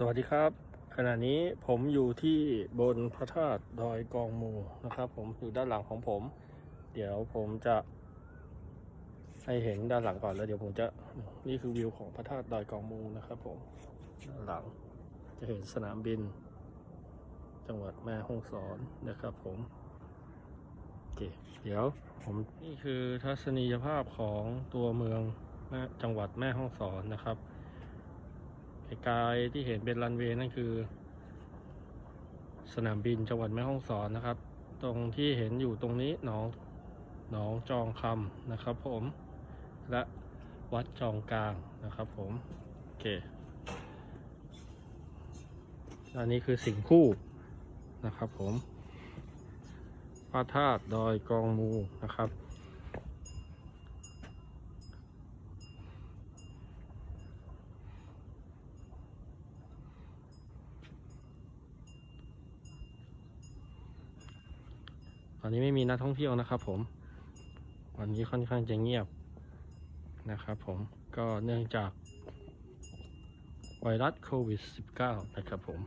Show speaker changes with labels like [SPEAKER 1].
[SPEAKER 1] สวัสดีครับ ขณะนี้ผมอยู่ที่บนพระธาตุดอยกองมูนะครับ ผมอยู่ด้านหลังของผม เดี๋ยวผมจะให้เห็นด้านหลังก่อนแล้วเดี๋ยวผมจะนี่คือวิวของพระธาตุดอยกองมูนะครับผมด้านหลังจะเห็นสนามบิน จังหวัดแม่ฮ่องสอนนะครับผมโอเคเดี๋ยวผมนี่คือทัศนียภาพของตัวเมืองจังหวัดแม่ฮ่องสอนนะครับ ไกลๆที่เห็นเป็นรันเวย์นั่นคือ สนามบินจังหวัดแม่ฮ่องสอนนะครับ ตรงที่เห็นอยู่ตรงนี้หนองหนองจองคำนะครับผม และวัดจองกลางนะครับผม โอเค อันนี้คือสิงคู่นะครับผมพระธาตุดอยกองมูนะครับ ตอนนี้ไม่มีนักท่องเที่ยวนะครับ ผม วันนี้ค่อนข้างจะเงียบนะครับผมก็เนื่องจากไวรัสโควิด -19 นะครับผม